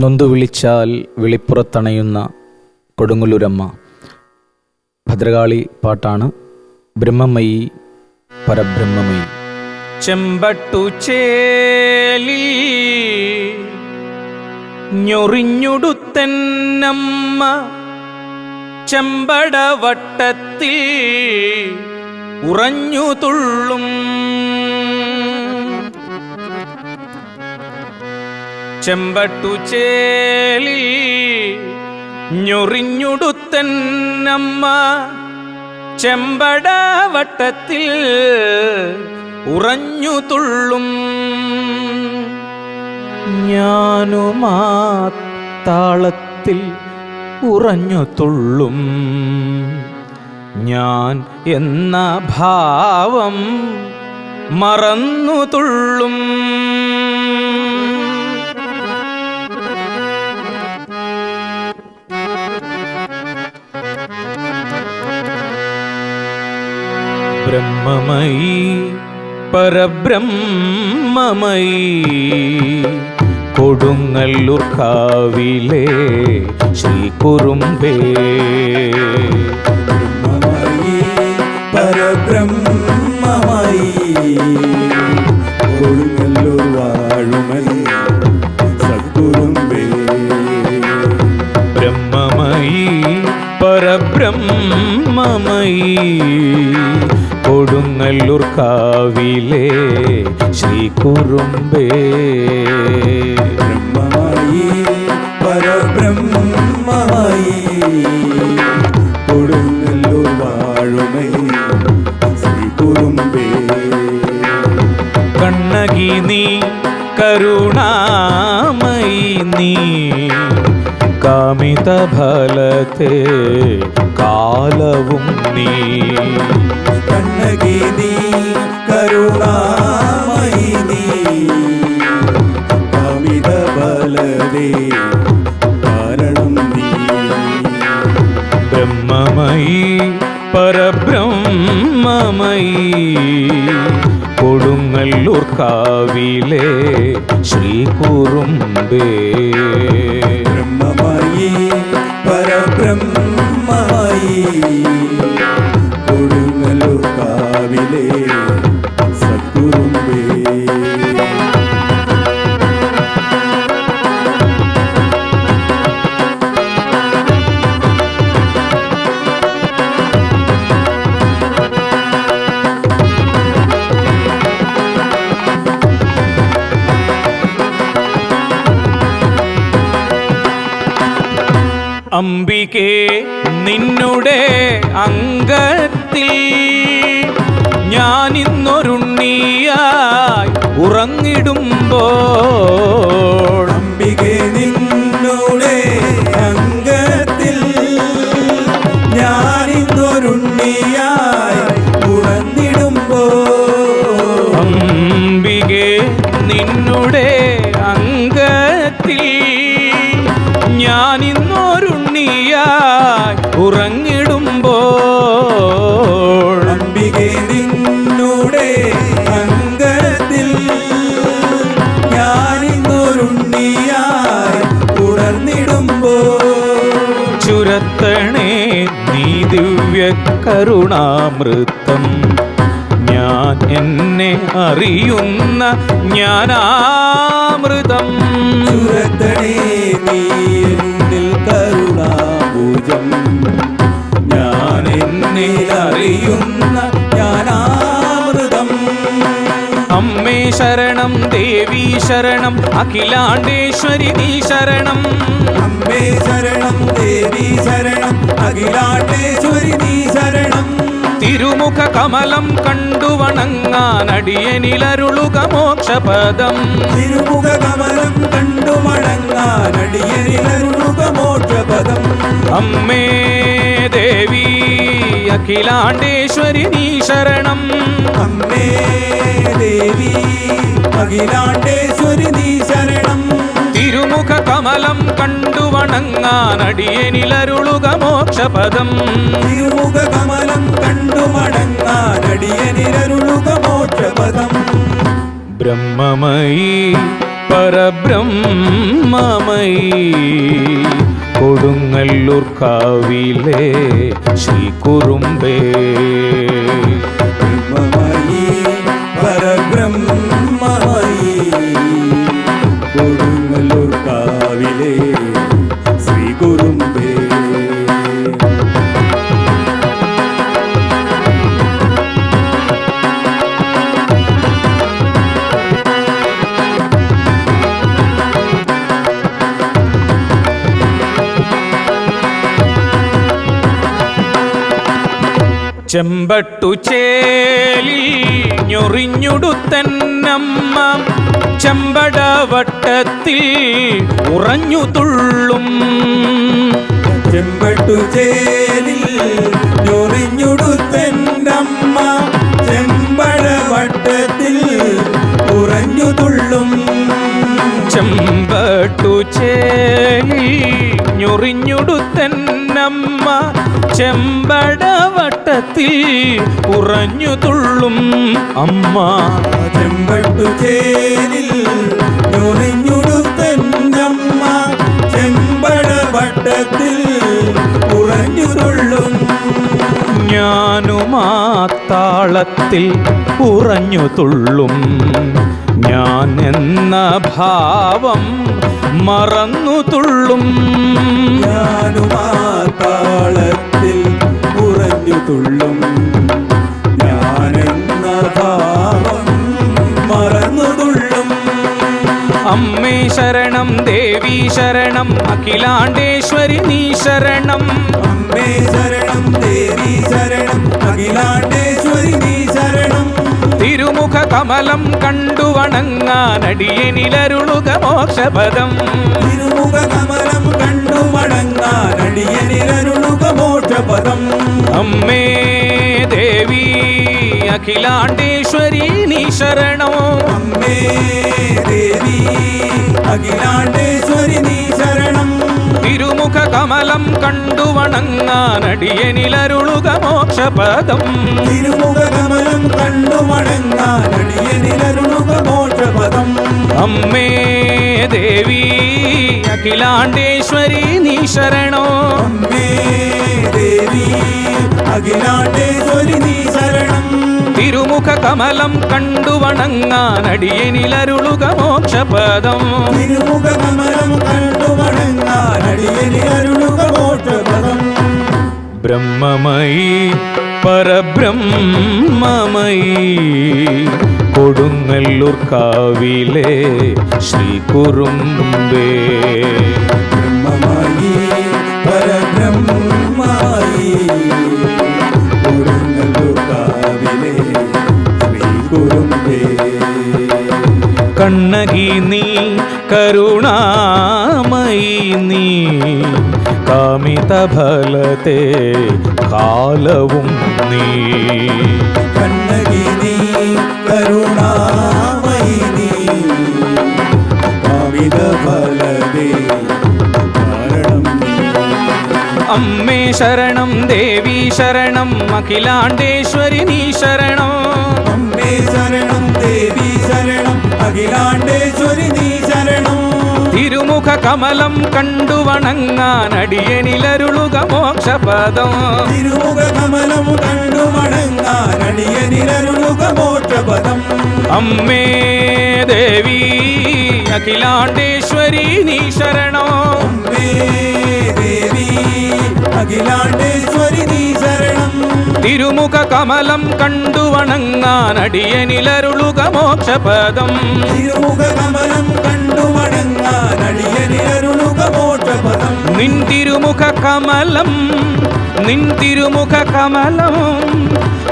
നൊന്തു വിളിച്ചാൽ വിളിപ്പുറത്തണയുന്ന കൊടുങ്ങല്ലൂരമ്മ. ഭദ്രകാളി പാട്ടാണ് ബ്രഹ്മമയി പരബ്രഹ്മമയി. ചെമ്പട്ടു ചേലി ഞൊറിഞ്ഞുടുത്തന്നമ്മ ചെമ്പടവട്ടത്തിൽ ഉറഞ്ഞു തുള്ളും ചെമ്പട്ടു ചേലി ഞൊറിഞ്ഞുടുത്തന്നമ്മ ചെമ്പടവട്ടത്തിൽ ഉറഞ്ഞു തുള്ളും. ഞാനുമാ താളത്തിൽ ഉറഞ്ഞു തുള്ളും. ഞാൻ എന്ന ഭാവം മറന്നു തുള്ളും. ബ്രഹ്മമയി പരബ്രഹ്മമയി. കൊടുങ്ങല്ലൂർ കാവിലെ ശ്രീ കുറുമ്പേ പരബ്രഹ്മമൈ പരബ്രഹ്മമായി. കൊടുങ്ങല്ലൂർ സദ്ഗുരുമ്പേ. ബ്രഹ്മമയി പരബ്രഹ്മമയി. കൊടുങ്ങല്ലൂർ കാവിലെ ശ്രീ കുറുമ്പേ ബ്രഹ്മമായി പരബ്രഹ്മമായി. കാമിത ഫലത്തെ കാലവും നീ. കണ്ണകി നീ കാവിലെ ശ്രീ കുറുമ്പേ ബ്രഹ്മമായി പരബ്രഹ്മമായി. അംഗത്തിൽ ഞാനിന്നൊരുണ്ണിയായി ഉറങ്ങിടുമ്പോൾ ദിവ്യ കരുണാമൃതം. ഞാൻ എന്നെ അറിയുന്ന ജ്ഞാനാമൃതം. ചുരത്തണേ നീ ഞാൻ എന്നെ അറിയുന്ന ശരണം ദേവി ശരണം അഖിലാണ്ടേശ്വരി നീ ശരണം. അമ്മേ ശരണം ദേവി ശരണം അഖിലാണ്ടേശ്വരി നീ ശരണം. തിരുമുഖ കമലം കണ്ടു വണങ്ങാൻ അടിയനിലരുളുക മോക്ഷപദം. തിരുമുഖ കമലം കണ്ടു മടങ്ങാൻ അടിയനിലരുളുക മോക്ഷപദം. അമ്മേ ദേവി അഖിലാണ്ടേശ്വരി നീ ശരണം. അമ്മേ ദേവി അഖിലാണ്ടേശ്വരി നീ ശരണം. തിരുമുഖ കമലം കണ്ടു വണങ്ങാൻ അടിയനിലരുളുക മോക്ഷപദം. തിരുമുഖ കമലം കണ്ടു വണങ്ങാൻ അടിയനിലരുളുക മോക്ഷപദം. ബ്രഹ്മമയി പരബ്രഹ്മമയി. കൊടുങ്ങല്ലൂർ കാവിലെ ശ്രീ കുറുമ്പേ ചെമ്പട്ടു ചേലിൽ ഞൊറിഞ്ഞുടുത്തന്നമ്മ ചെമ്പടവട്ടത്തിൽ ഉറഞ്ഞു തുള്ളും. ചെമ്പട്ടു ചേലിൽ ഞൊറിഞ്ഞുടുത്തന്നമ്മ ചെമ്പടവട്ടത്തിൽ ഉറഞ്ഞു തുള്ളും. ചെമ്പട്ടു ചേലിൽ ഞൊറിഞ്ഞുടുത്തന്നമ്മ ചെമ്പടവട്ടത്തിൽ ഉറഞ്ഞു തുള്ളും അമ്മ. ചെമ്പട്ടു ചേരിൽ ചെമ്പടവട്ടത്തിൽ ഉറഞ്ഞു തുള്ളും. ഞാനുമാ താളത്തിൽ ഉറഞ്ഞു തുള്ളും. ഞാൻ എന്ന ഭാവം മറന്നു തുള്ളും. താളത്തിൽ കുറഞ്ഞു തുള്ളും. ഞാനെന്ന ഭാവം മറന്നു തുള്ളും. അമ്മേ ശരണം ദേവി ശരണം അഖിലാണ്ടേശ്വരി നീ ശരണം. അമ്മേ ശരണം ദേവി ശരണം അഖിലാണ്ടേശ്വരി നീ തിരുമുഖ കമലം കണ്ടു വണങ്ങാനടിയനിലരുളുക മോക്ഷപദം തിരുമുഖ കമലം കണ്ടു വണങ്ങാനടിയനിലരുളുക മോക്ഷപദം അമ്മേ ദേവി അഖിലാണ്ടേശ്വരി നീ ശരണം അമ്മേ ദേവി അഖിലാണ്ടേശ്വരി നീ ശരണം കമലം കണ്ടു വണങ്ങാനടിയനിലരുളുക മോക്ഷപദം തിരുമുഖ കമലം കണ്ടു വണങ്ങാനടിയനിലരുളുക മോക്ഷപദം അമ്മേ ദേവി അഖിലാണ്ടേശ്വരി നീ ശരണോ. അമ്മേ ദേവി തിരുമുഖ കമലം കണ്ടു വണങ്ങാനടിയനിലരുളുക മോക്ഷപദം തിരുമുഖ കമലം കണ്ടു മടങ്ങാനടിയനിരരുളുക മോക്ഷപദം ബ്രഹ്മമയി പരബ്രഹ്മമയി കൊടുങ്ങല്ലൂർ കാവിലെ ശ്രീ കുറുമ്പേ കണ്ണകി നീ കരുണാമയി നീ. കാമിത ഫലത്തെ കാലവും നീ. കണ്ണകി നീ കരുണാമയി നീ. കാമിത ഫലതേ അമ്മേ ശരണം ദേവി ശരണം അഖിലാണ്ടേശ്വരി നീ ശരണം. അമ്മേ ശരണം ദേവി ശരണം. അഖിലാണ്ടേശ്വരി നീ ശരണം തിരുമുഖ കമലം കണ്ടു വണങ്ങാൻ അടിയനിലരുളുക മോക്ഷപദം. തിരുമുഖ കമലം കണ്ടു വണങ്ങാൻ അടിയനിലരുളുക മോക്ഷപദം. അമ്മേ ദേവി അഖിലാണ്ടേശ്വരി നീ ശരണോ. അമ്മേ ദേവി അഖിലാണ്ടേശ്വരി നീ തിരുമുഖ കമലം കണ്ടു വണങ്ങാനടിയനിലരുളുക മോക്ഷപദം. തിരുമുഖ കമലം കണ്ടു മടങ്ങാനടിയനിരരുളുക മോക്ഷപദം. നിൻ തിരുമുഖ കമലം നിൻ തിരുമുഖ കമലം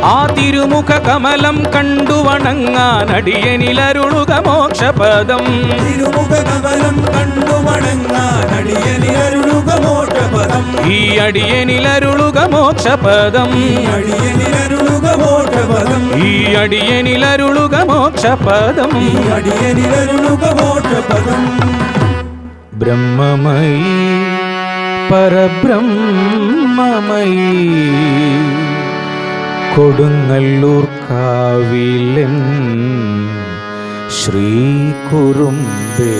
ആ തിരുമുഖ കമലം കണ്ടു വണങ്ങാനടിയനിലരുളുക മോക്ഷപദം. തിരുമുഖ കമലം കണ്ടു മടങ്ങാനടിയനിരരുളുക അടിയനിലരുളുക മോക്ഷപദം. ഈ അടിയനിലരുളുക മോക്ഷപദം. ബ്രഹ്മമയി പരബ്രഹ്മമയി കൊടുങ്ങല്ലൂർ കാവിലൻ ശ്രീ കുറുമ്പേ